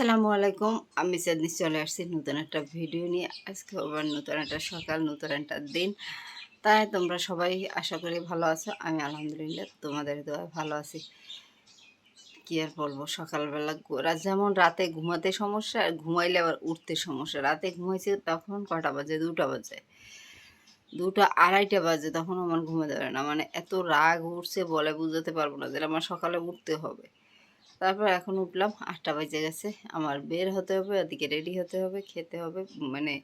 আসসালামু আলাইকুম। আমি চাঁদনি চলে আসছি নতুন একটা ভিডিও নিয়ে। আজকে আবার নতুন একটা সকাল, নতুন একটা দিন। তাই তোমরা সবাই আশা করি ভালো আছো। আমি আলহামদুলিল্লাহ তোমাদের দোয়া ভালো আছি। কী আর বলব? সকালবেলা যেমন রাতে ঘুমাতে সমস্যা, আর ঘুমাইলে আবার উঠতে সমস্যা। রাতে ঘুমাইছে তখন কটা বাজে? দুটা বাজে। দুটো আড়াইটা বাজে তখন আমার ঘুমাতে পারে না। মানে এত রাগ উঠছে বলে বুঝাতে পারব না যে আমার সকালে উঠতে হবে। তারপর এখন উঠলাম, আটটা বাজে গেছে। আমার বের হতে হবে, ওদিকে রেডি হতে হবে, খেতে হবে। মানে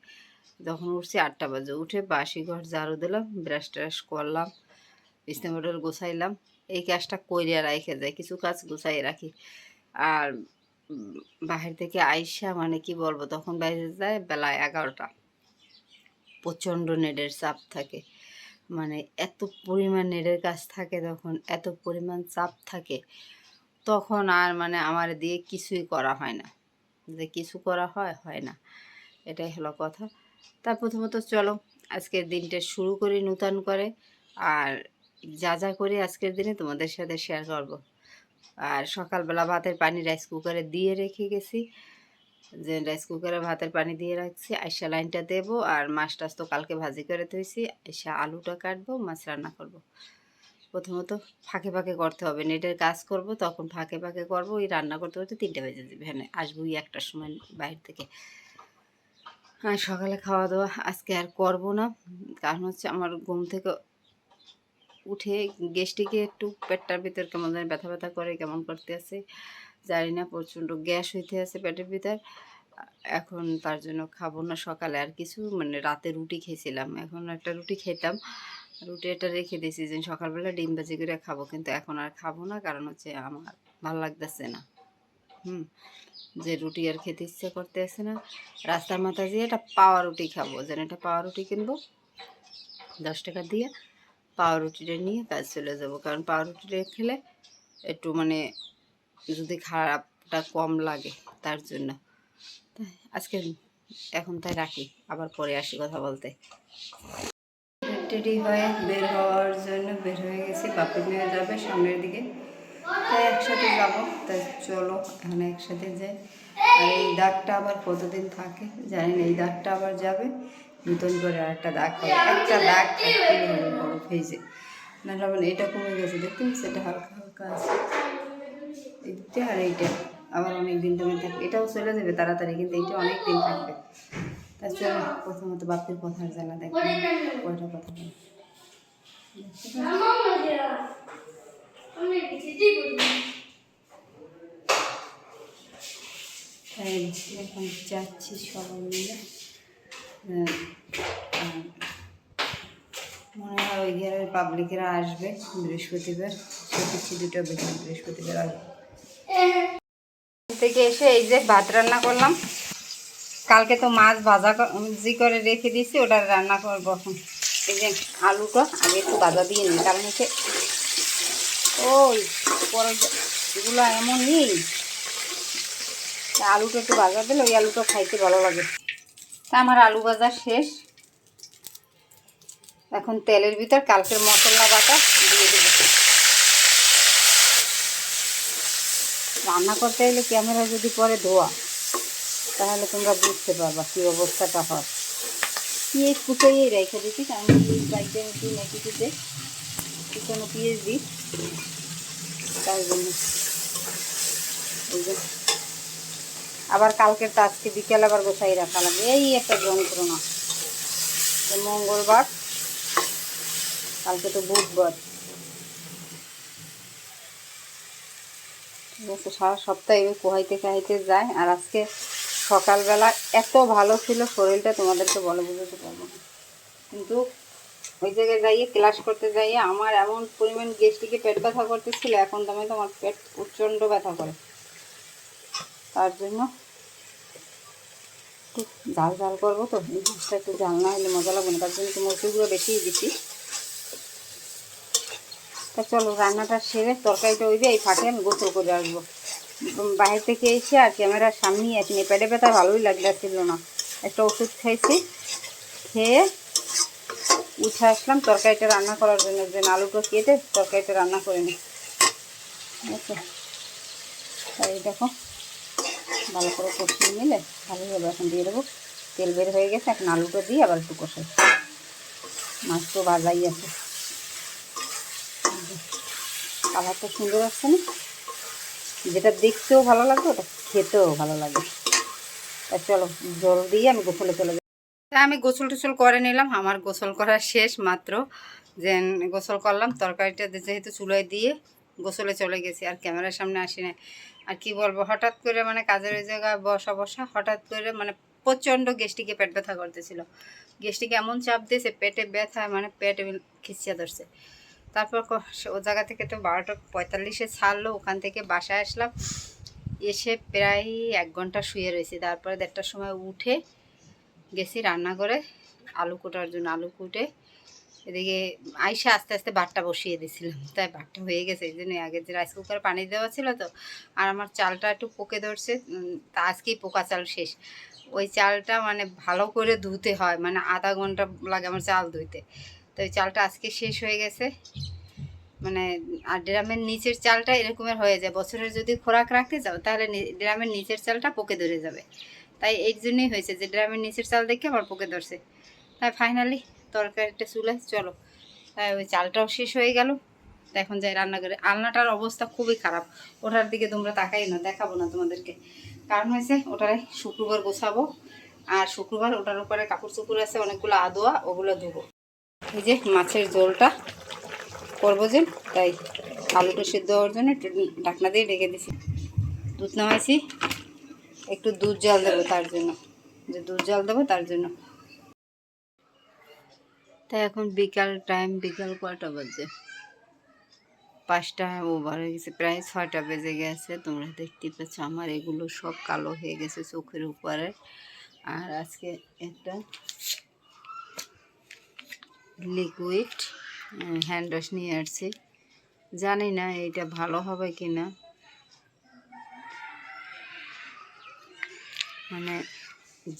যখন উঠছি আটটা বাজে, উঠে বাসি ঘর ঝাড়ু দিলাম ব্রাশ ট্রাশ করলাম, বিছনা মডেল গোছাইলাম। এই কাজটা কইরা রাখে যায়, কিছু কাজ গোছাই রাখি। আর বাহির থেকে আইসা মানে কি বলব, তখন বাইরে যায় বেলা এগারোটা। প্রচণ্ড নেটের চাপ থাকে। মানে এত পরিমাণ নেটের কাজ থাকে তখন, এত পরিমাণ চাপ থাকে। তখন আর মানে আমার দিয়ে কিছুই করা হয় না। যে কিছু করা হয় হয় না। এটাই হলো কথা। তা প্রথমত চলো, আজকের দিনটা শুরু করি নূতন করে। আর যা যা করি আজকের দিনে তোমাদের সাথে শেয়ার করব। আর সকালবেলা ভাতের পানি রাইস কুকারে দিয়ে রেখে গেছি। যে রাইস কুকারে ভাতের পানি দিয়ে রাখছি, আইসা লাইনটা দেবো। আর মাছ টাছ তো কালকে ভাজি করে থইছি, আইসা আলুটা কাটবো, মাছ রান্না করব। প্রথমত ফাঁকে ফাঁকে করতে হবে। নেটের কাজ করব, তখন ফাঁকে ফাঁকে করব, ওই রান্না করতে করতে তিনটে বেজে যাবে। হ্যাঁ আসব ওই একটার সময় বাইরে থেকে। আর সকালে খাওয়া দাওয়া আজকে আর করব না। কারণ হচ্ছে আমার ঘুম থেকে উঠে গ্যাসটিকে একটু পেটটার ভিতর কেমন জানি ব্যথা ব্যথা করে, কেমন করতে আছে জানি না, প্রচণ্ড গ্যাস হইতে আছে পেটের ভিতর। এখন তার জন্য খাব না সকালে। আর কিছু মানে রাতে রুটি খেয়েছিলাম। এখন একটা রুটি খেতাম। রুটি এটা রেখে দিয়েছি, যে সকালবেলা ডিম ভাজি করে খাব, কিন্তু এখন আর খাব না, কারণ হচ্ছে আমার ভালো লাগতেছে না। হুম, যে রুটি আর খেতে ইচ্ছে করতে আসে না। রাস্তার মাথায় দিয়ে এটা পাওয়া রুটি খাব, যেন একটা পাওয়া রুটি কিনবো, দশ টাকা দিয়ে পাওয়া রুটিটা নিয়ে কাজ চলে যাব। কারণ পাওয়া রুটিটা খেলে একটু মানে যদি খারাপটা কম লাগে তার জন্য। আজকে এখন তাই রাখি, আবার পরে আসি কথা বলতে। রেডি হয়ে বের হওয়ার জন্য বের হয়ে গেছি বাপি মেয়ে যাবে সামনের দিকে। তাই একসাথে যাব, তাই চলো এখানে একসাথে যাই। আর এই দাগটা আবার কতদিন থাকে জানি না এই দাগটা আবার যাবে, নতুন করে আর একটা দাগ হবে। একটা দাগ বড় ফেজে না আবার এটা কমে গেছে দেখতে এটা হালকা হালকা আছে। এইটা আর এইটা, আবার অনেক দিন থাকবে এটাও চলে যাবে তাড়াতাড়ি, কিন্তু এইটা অনেক দিন থাকবে। জন্য প্রথমত বাপের কথা জানা দেখবে কয়টা কথা তাই এখন যাচ্ছি সবাই মিলে। আহ, মনে হয় ওই ঘরের পাবলিকেরা আসবে বৃহস্পতিবার। ছুটি দুটো বেশি বৃহস্পতিবার আসবে। থেকে এসে এই যে ভাত রান্না করলাম। কালকে তো মাছ ভাজা জি করে রেখে দিয়েছি, ওটা রান্না করব এখন। এই যে আলুটা আগে একটু ভাজা দিয়ে নিই, কারণ হচ্ছে ওই পরে এগুলো এমনই আলুটা একটু ভাজা দিলে ওই আলুটা খাইতে ভালো লাগে। তা আমার আলু ভাজা শেষ। এখন তেলের ভিতর কালকের মশলা বাটা দিয়ে দেবো। রান্না করতে গেলে ক্যামেরা যদি পরে ধোয়া। তাহলে তোমরা বুঝতে পারবা কী অবস্থাটা হয়। এই কুচোই রেখে দিচ্ছি কারণ বাড়িতে একটু মেটিতে কুচোনো পিঁয়াজ দিই। তার জন্য। আবার কালকের তো আজকে বিকেল আবার গোছাই রাখা লাগবে এই একটা যন্ত্রণা। মঙ্গলবার, কালকে তো বুধবার। ঠিক আছে সারা সপ্তাহে কোহাইতে খাইতে যায়। আর আজকে সকালবেলা এত ভালো ছিল শরীরটা, তোমাদেরকে বলে বুঝতে পারব না। কিন্তু ওই জায়গায় যাইয়ে ক্লাস করতে যাইয়ে আমার এমন পরিমাণ গ্যাস্ট্রিকে পেট ব্যথা করতেছিল, এখন তো আমি তোমার পেট প্রচণ্ড ব্যথা করে। তার জন্য একটু ঝাল ঝাল করব তো, এই মাছটা একটু ঝাল না হলে মজা লাগবে না, তার জন্য মরিচগুলো বেশিই দিচ্ছি। তা চলো, রান্নাটা সেরে তরকারিটা ওই যে এই ফাঁকে আমি গোসল করে আসব। বাইরে থেকে এসে আর ক্যামেরার সামনেই আছি পেটে ব্যথা ভালোই লাগছিল না। একটা ওষুধ খাইছি, খেয়ে উঠে আসলাম, তরকারিটা রান্না করার জন্য। যে আলুটা কেটে তরকারিটা রান্না করে নিই। তাই দেখো, ভালো করে কষিয়ে নিলে ভালোই হবে। এখন দিয়ে দেবো। তেল বের হয়ে গেছে, এখন আলুটা দিয়ে আবার একটু কষাই। মাছ তো ভাজাই আছে। কালারটা সুন্দর আসছে না? যেটা দেখতেও ভালো লাগবে, ওটা খেতেও ভালো লাগে তা চলো, জল দিয়ে আমি গোসলে চলে যাই। তা আমি গোসল টোসল করে নিলাম, আমার গোসল করা শেষ মাত্র। যে গোসল করলাম, তরকারিটা যেহেতু চুলোয় দিয়ে গোসলে চলে গেছি, আর ক্যামেরার সামনে আসি না আর কি বলব, হঠাৎ করে মানে কাজের ওই জায়গায় বসা বসা, হঠাৎ করে মানে প্রচণ্ড গ্যাস্ট্রিকে পেট ব্যথা করতেছিল। গ্যাস্ট্রিকে এমন চাপ দিয়েছে, পেটে ব্যথা মানে পেটে খিচিয়া ধরছে। তারপর ও জায়গা থেকে তো বারোটা পঁয়তাল্লিশে ছাড়লো, ওখান থেকে বাসায় আসলাম। এসে প্রায় এক ঘণ্টা শুয়ে রয়েছি। তারপরে দেড়টার সময় উঠে গেছি রান্না করে আলু কোটার জন্য আলু কুটে। এদিকে আইসা আস্তে আস্তে ভাতটা বসিয়ে দিয়েছিলাম। তাই ভাতটা হয়ে গেছে। এই জন্য আগে যে রাইস কুকারে পানি দেওয়া ছিল তো, আর আমার চালটা একটু পোকে ধরছে। তা আজকেই পোকা চাল শেষ। ওই চালটা মানে ভালো করে ধুতে হয়। মানে আধা ঘণ্টা লাগে আমার চাল ধুইতে। তো ওই চালটা আজকে শেষ হয়ে গেছে। মানে আর ড্রামের নিচের চালটা এরকমের হয়ে যায়। বছরের যদি খোরাক রাখতে যাও, তাহলে ড্রামের নিচের চালটা পোকে ধরে যাবে। তাই এই জন্যই হয়েছে যে, ড্রামের নিচের চাল দেখে আমার পোকে ধরছে। তাই ফাইনালি তরকারিটা চুলে, চলো। তাই ওই চালটাও শেষ হয়ে গেল। এখন যাই রান্না করে আলনাটার অবস্থা খুবই খারাপ। ওটার দিকে তোমরা তাকাই না, দেখাবো না তোমাদেরকে। কারণ হয়েছে, ওটারে শুক্রবার গোছাবো। আর শুক্রবার ওটার উপরে কাপড় চুপড় আছে, অনেকগুলো আদোয়া, ওগুলো ধুবো। এই যে মাছের ঝোলটা। করব যে, তাই আলুটা সিদ্ধ হওয়ার জন্য একটু ঢাকনা দিয়ে ঢেকে দিছি। দুধ নামাইছি, একটু দুধ জল দেবো তার জন্য। যে দুধ জল দেবো তার জন্য। তাই এখন বিকাল টাইম বিকাল কয়টা বাজে? পাঁচটা ওভার হয়ে গেছে, প্রায় ছয়টা বেজে গেছে। তোমরা দেখতে পাচ্ছ আমার এগুলো সব কালো হয়ে গেছে চোখের উপরে। আর আজকে একটা লিকুইড হ্যান্ড ওয়াশ নিয়ে আসছি। জানি না এটা ভালো হবে কি না মানে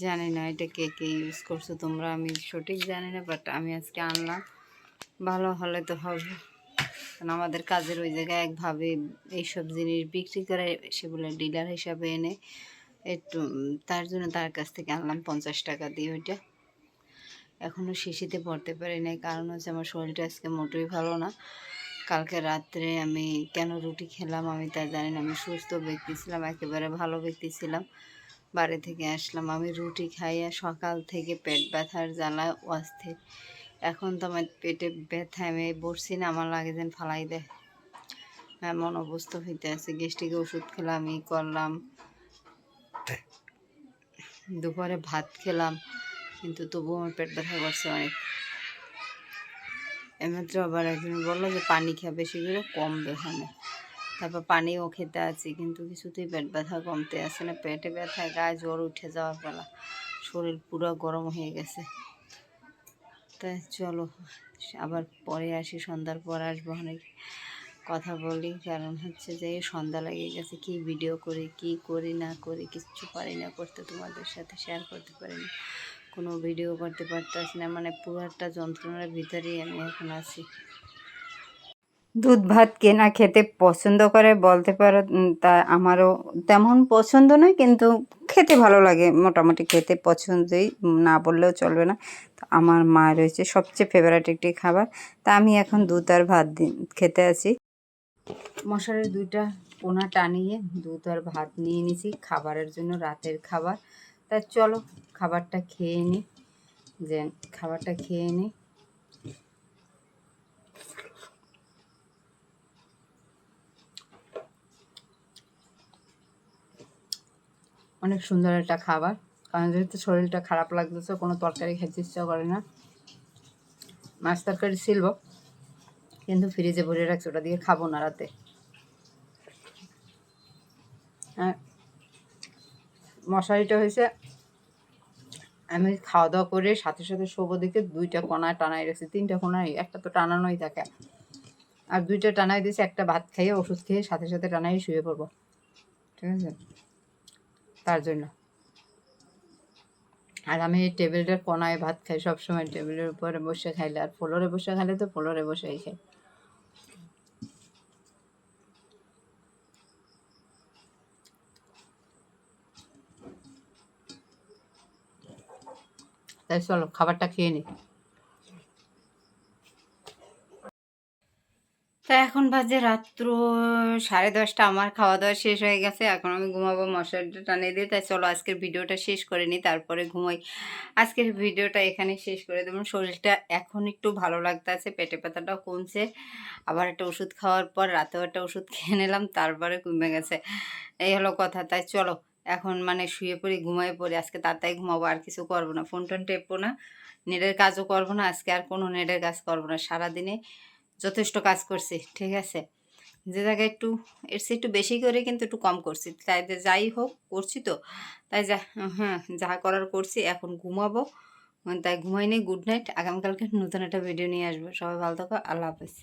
জানি না এটা কে কে ইউজ করছ তোমরা, আমি সঠিক জানি না বাট আমি আজকে আনলাম। ভালো হলে তো হবে। কারণ আমাদের কাজের ওই জায়গায় একভাবে এইসব জিনিস বিক্রি করে সেগুলো ডিলার হিসাবে এনে একটু তার জন্য তার কাছ থেকে আনলাম পঞ্চাশ টাকা দিয়ে ওইটা। এখনও শিশিতে পড়তে পারি নাই। কারণ হচ্ছে আমার শরীরটা আজকে মোটেই ভালো না। কালকে রাত্রে আমি কেন রুটি খেলাম আমি তা জানি না। আমি সুস্থ ব্যক্তি ছিলাম একেবারে ভালো ব্যক্তি ছিলাম। বাড়ি থেকে আসলাম আমি রুটি খাইয়া সকাল থেকে পেট ব্যথার জ্বালা অস্থির। এখন তো আমার পেটে ব্যথা আমি বসছি না আমার লাগে যেন ফালাই দেয়। এমন অবস্থা হইতে আছে। গ্যাস্ট্রিকে ওষুধ খেলাম ই করলাম। দুপুরে ভাত খেলাম। কিন্তু তবুও আমার পেট ব্যথা করছে অনেক। এমাত্র আবার একজন বলল যে, পানি খাবে সেগুলো কমবে ওখানে তারপর পানিও খেতে আছি, কিন্তু কিছুতেই পেট ব্যথা কমতে আসে না। পেটে ব্যথায় গায়ে জ্বর উঠে যাওয়ার বেলা শরীর পুরো গরম হয়ে গেছে। তাই চলো, আবার পরে আসি, সন্ধ্যার পর আসব অনেক কথা বলি। কারণ হচ্ছে যে, সন্ধ্যা লেগে গেছে, কি ভিডিও করি, কি করি, না করি, কিচ্ছু পারি না করতে, তোমাদের সাথে শেয়ার করতে পারি না কোনো ভিডিও করতে পারতেছি না মানে পুরো একটা যন্ত্রণার ভিতরেই আমি এখন আছি। দুধ ভাত কেনা খেতে পছন্দ করে বলতে পারো তা আমারও তেমন পছন্দ নয় কিন্তু খেতে ভালো লাগে। মোটামুটি খেতে পছন্দই না বললেও চলবে না। তো আমার মা রয়েছে সবচেয়ে ফেভারিট একটি খাবার তা আমি এখন দুধ আর ভাত খেতে আছি। মশারির দুইটা পোনা টানিয়ে দুধ আর ভাত নিয়ে নিছি খাবারের জন্য রাতের খাবার। তা চলো খাবারটা খেয়ে নিই যে খাবারটা খেয়ে নিই অনেক সুন্দর একটা খাবার। কারণ যেহেতু শরীরটা খারাপ লাগতেছে, কোনো তরকারি খেতে ইচ্ছা করে না। মাছ তরকারি ছিল, কিন্তু ফ্রিজে ভরে রাখছি, ওটা দিয়ে খাব না রাতে। মশারিটা হয়েছে আমি খাওয়া দাওয়া করে সাথে সাথে শোবো দিকে দুইটা কোনায় টানাই রেখেছি। তিনটা কোনায় একটা তো টানানোই থাকে। আর দুইটা টানাই দিয়েছি, একটা ভাত খাইয়ে, ওষুধ খেয়ে সাথে সাথে টানাই শুয়ে পড়ব। ঠিক আছে? তার জন্য। আর আমি এই টেবিলটার কোনায় ভাত খাই, সবসময় টেবিলের উপরে বসে খাইলে। আর ফ্লোরে বসে খাইলে তো ফ্লোরে বসেই খাই। তাই চলো, খাবারটা খেয়ে নিই তা এখন বাজে রাত্র সাড়ে দশটা, আমার খাওয়া দাওয়া শেষ হয়ে গেছে, এখন আমি ঘুমাবো মশারিটা টানিয়ে দিয়ে, তাই চলো আজকের ভিডিওটা শেষ করে নিই তারপরে ঘুমাই। আজকের ভিডিওটা এখানে শেষ করে দেবো। শরীরটা এখন একটু ভালো লাগতে আছে পেটে পাতাটাও কমছে, আবার একটা ওষুধ খাওয়ার পর রাতেও একটা ওষুধ খেয়ে নিলাম, তারপরে কমে গেছে। এই হলো কথা, তাই চলো। এখন মানে শুয়ে পড়ি ঘুমাই পড়ি, আজকে তাড়াতাড়ি ঘুমাবো, আর কিছু করব না। ফোন টোন টেপবো না, নেটের কাজও করব না, আজকে আর কোনো নেটের কাজ করব না। সারাদিনে যথেষ্ট কাজ করছি, ঠিক আছে? যে জায়গায় একটু, এর চেয়ে একটু বেশি করে কিন্তু একটু কম করছি। তাই যাই হোক, করছি তো। তাই যা হ্যাঁ যা করার করছি, এখন ঘুমাবো। তাই ঘুমাই নেই গুড নাইট আগামীকালকে নতুন একটা ভিডিও নিয়ে আসব। সবাই ভালো থাকো, আল্লাহ হাফেজ।